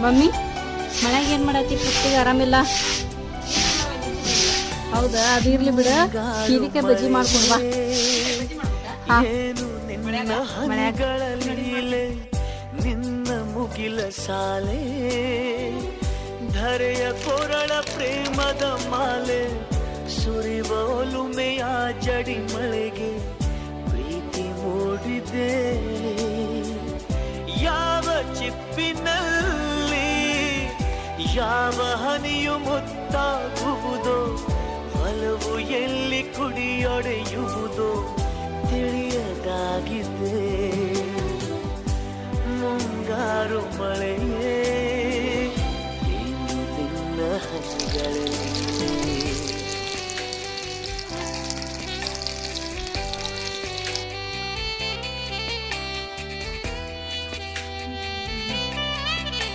Mummy, ಮನ್ಯಾಗ ಏನ್ ಮಾಡತ್ತಿ ಪುಟ್ಟಿಗೆ ಆರಾಮಿಲ್ಲ. ಹೌದಾ? ಅದು ಇರ್ಲಿ ಬಿಡ. ಹೀರಿಕೆ ಬಜ್ಜಿ ಮಾಡ್ಕೊಂಡು ಬಾ. ಹಾ. ನಿನ್ನ ಮುಗಿಲ ಸಾಲೆ, ಧರೆಯ ಕೊರಳ ಪ್ರೇಮದ ಮಾಲೆ, ಸುರಿವ ಒಲುಮೆಯ ಜಡಿ ಮಳೆಗೆ ಪ್ರೀತಿ ಮೂಡಿದೆ. ಯಾವ ಚಿಪ್ಪಿನಲ್ಲಿ ಯಾವ ಹನಿಯು ಹಲವು ಎಲ್ಲಿ ಕುಡಿಯೊಡೆಯುವುದು? ತಿಳಿಯದಾಗಿದೆ. ಮುಂಗಾರು ಮಳೆಯೇ ಇನ್ನು ದಿನ ಹನಿಗಳೇ